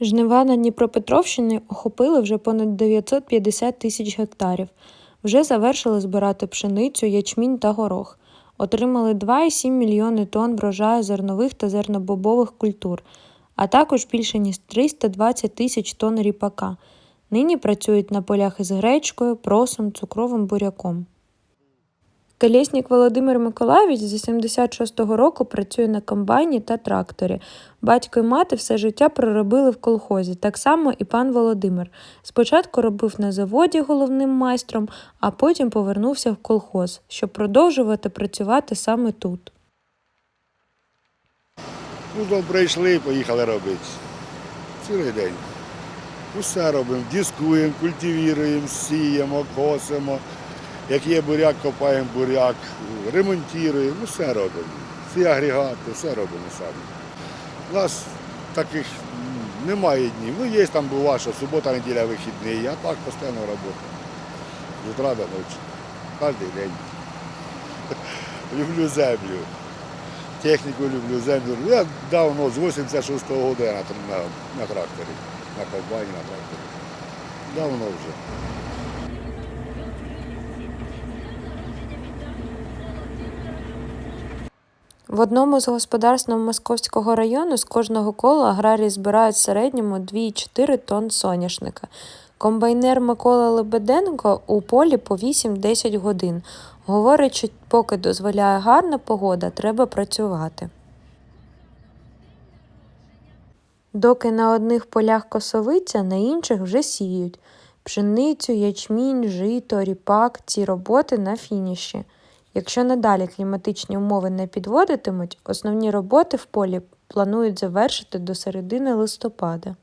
Жнива на Дніпропетровщині охопили вже понад 950 тисяч гектарів. Вже завершили збирати пшеницю, ячмінь та горох. Отримали 2,7 мільйони тонн врожаю зернових та зернобобових культур, а також більше ніж 320 тисяч тонн ріпака. Нині працюють на полях із гречкою, просом, цукровим буряком. Колєснік Володимир Миколайович з 76-го року працює на комбайні та тракторі. Батько і мати все життя проробили в колхозі, так само і пан Володимир. Спочатку робив на заводі головним майстром, а потім повернувся в колхоз, щоб продовжувати працювати саме тут. Утром прийшли поїхали робити. Цілий день. Усе робимо, дискуємо, культивуємо, сіємо, косимо. Як є буряк, копаємо буряк, ремонтуємо, усе робимо. Всі агрегати, все робимо самі. У нас таких немає днів. Ну, є там бува, що субота, неділя вихідний, а так постійно робота. З утра до ночі. Кожен день. Люблю землю. Техніку люблю, землю. Я давно, з 86-го року я на, на, на тракторі, на комбайні, на тракторі. Давно вже. В одному з господарств Московського району з кожного кола аграрії збирають в середньому 2,4 тонн соняшника. Комбайнер Микола Лебеденко у полі по 8-10 годин. Говорить, що поки дозволяє гарна погода, треба працювати. Доки на одних полях косовиця, на інших вже сіють. Пшеницю, ячмінь, жито, ріпак ці роботи на фініші. Якщо надалі кліматичні умови не підводитимуть, основні роботи в полі планують завершити до середини листопада.